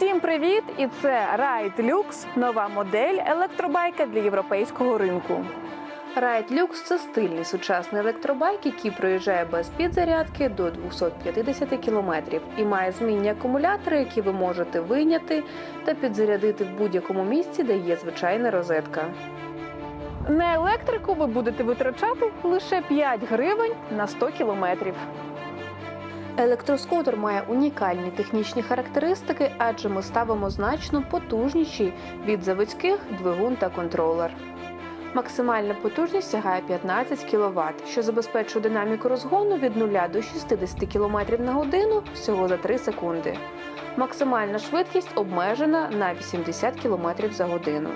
Всім привіт! І це Ride Lux – нова модель електробайка для європейського ринку. Ride Lux – це стильний сучасний електробайк, який проїжджає без підзарядки до 250 км і має змінні акумулятори, які ви можете вийняти та підзарядити в будь-якому місці, де є звичайна розетка. На електрику ви будете витрачати лише 5 гривень на 100 кілометрів. Електроскутер має унікальні технічні характеристики, адже ми ставимо значно потужніші від заводських двигун та контролер. Максимальна потужність сягає 15 кВт, що забезпечує динаміку розгону від 0 до 60 км на годину всього за 3 секунди. Максимальна швидкість обмежена на 80 км за годину.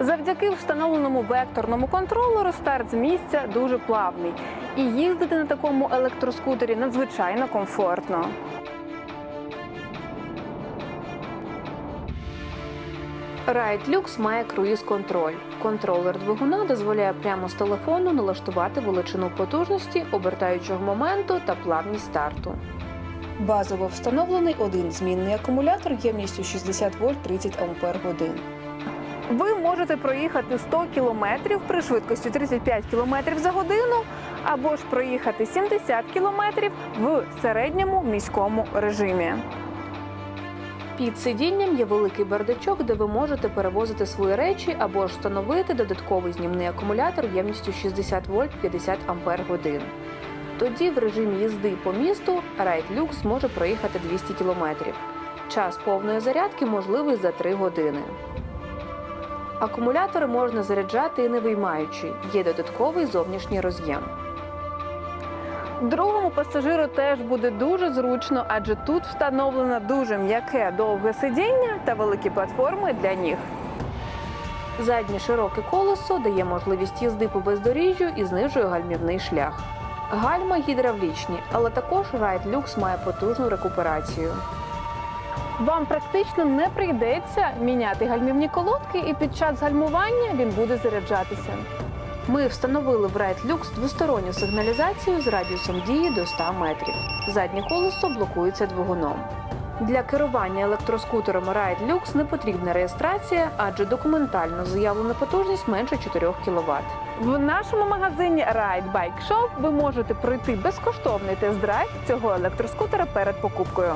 Завдяки встановленому векторному контролеру старт з місця дуже плавний, і їздити на такому електроскутері надзвичайно комфортно. Ride Lux має круїз-контроль. Контролер двигуна дозволяє прямо з телефону налаштувати величину потужності, обертаючого моменту та плавність старту. Базово встановлений один змінний акумулятор ємністю 60 вольт 30 ампер годин. Ви можете проїхати 100 км при швидкості 35 км за годину, або ж проїхати 70 км в середньому міському режимі. Під сидінням є великий бардачок, де ви можете перевозити свої речі або ж встановити додатковий знімний акумулятор ємністю 60 вольт 50 ампер. Тоді в режимі їзди по місту Ride Lux може проїхати 200 км. Час повної зарядки можливий за 3 години. Акумулятори можна заряджати і не виймаючи. Є додатковий зовнішній роз'єм. Другому пасажиру теж буде дуже зручно, адже тут встановлено дуже м'яке довге сидіння та великі платформи для ніг. Заднє широке колесо дає можливість їзди по бездоріжжю і знижує гальмівний шлях. Гальма гідравлічні, але також Ride Lux має потужну рекуперацію. Вам практично не прийдеться міняти гальмівні колодки, і під час гальмування він буде заряджатися. Ми встановили в Ride Lux двосторонню сигналізацію з радіусом дії до 100 метрів. Заднє колесо блокується двигуном. Для керування електроскутером Ride Lux не потрібна реєстрація, адже документально заявлена потужність менше 4 кВт. В нашому магазині Ride Bike Shop ви можете пройти безкоштовний тест-драйв цього електроскутера перед покупкою.